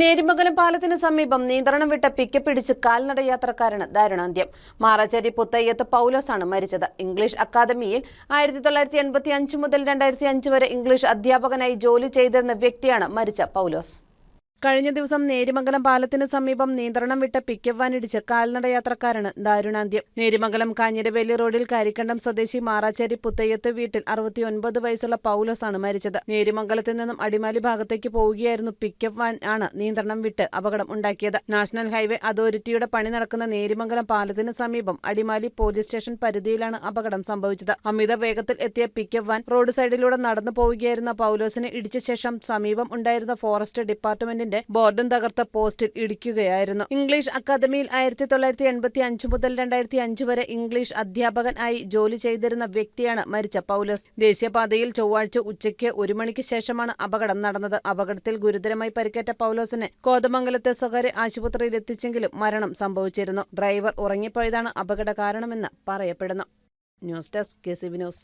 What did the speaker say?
നേരിമംഗലം പാലത്തിന് സമീപം നിയന്ത്രണം വിട്ട പിക്കപ്പ് പിടിച്ച് കാൽനട യാത്രക്കാരന് ദാരുണാന്ത്യം. മാറാച്ചേരി പുത്തയ്യത്ത് പൗലോസാണ് മരിച്ചത്. ഇംഗ്ലീഷ് അക്കാദമിയിൽ ആയിരത്തി തൊള്ളായിരത്തി എൺപത്തി അഞ്ച് മുതൽ രണ്ടായിരത്തി അഞ്ച് വരെ ഇംഗ്ലീഷ് അധ്യാപകനായി ജോലി ചെയ്തിരുന്ന വ്യക്തിയാണ് മരിച്ച പൗലോസ്. കഴിഞ്ഞ ദിവസം നേരിമംഗലം പാലത്തിന് സമീപം നിയന്ത്രണം വിട്ട പിക്കപ്പ് വാൻ കാൽനട യാത്രക്കാരന് ദാരുണാന്ത്യം. നേരിമംഗലം കാഞ്ഞിരവേലി റോഡിൽ കരിക്കണ്ടം സ്വദേശി മാറാച്ചേരി പുത്തയ്യത്ത് വീട്ടിൽ അറുപത്തിയൊൻപത് വയസ്സുള്ള പൗലോസ് ആണ് മരിച്ചത്. നേരിമംഗലത്തിൽ നിന്നും അടിമാലി ഭാഗത്തേക്ക് പോവുകയായിരുന്നു പിക്കപ്പ് വാൻ ആണ് നിയന്ത്രണം വിട്ട് അപകടം ഉണ്ടാക്കിയത്. നാഷണൽ ഹൈവേ അതോറിറ്റിയുടെ പണി നടക്കുന്ന നേരിമംഗലം പാലത്തിന് സമീപം അടിമാലി പോലീസ് സ്റ്റേഷൻ പരിധിയിലാണ് അപകടം സംഭവിച്ചത്. അമിത വേഗത്തിൽ എത്തിയ പിക്കപ്പ് വാൻ റോഡ് സൈഡിലൂടെ നടന്നു പോവുകയായിരുന്ന പൗലോസിനെ ഇടിച്ച ശേഷം സമീപം ഉണ്ടായിരുന്ന ഫോറസ്റ്റ് ഡിപ്പാർട്ട്മെന്റിന്റെ ബോർഡും തകർത്ത പോസ്റ്റിൽ ഇടിക്കുകയായിരുന്നു. ഇംഗ്ലീഷ് അക്കാദമിയിൽ ആയിരത്തി തൊള്ളായിരത്തി എൺപത്തി അഞ്ച് മുതൽ രണ്ടായിരത്തി അഞ്ച് വരെ ഇംഗ്ലീഷ് അധ്യാപകൻ ആയി ജോലി ചെയ്തിരുന്ന വ്യക്തിയാണ് മരിച്ച പൗലോസ്. ദേശീയപാതയിൽ ചൊവ്വാഴ്ച ഉച്ചയ്ക്ക് ഒരു മണിക്ക് ശേഷമാണ് അപകടം നടന്നത്. അപകടത്തിൽ ഗുരുതരമായി പരിക്കേറ്റ പൗലോസിനെ കോതമംഗലത്തെ സ്വകാര്യ ആശുപത്രിയിൽ എത്തിച്ചെങ്കിലും മരണം സംഭവിച്ചിരുന്നു. ഡ്രൈവർ ഉറങ്ങിപ്പോയതാണ് അപകട കാരണമെന്ന് പറയപ്പെടുന്നു. News desk K C V news.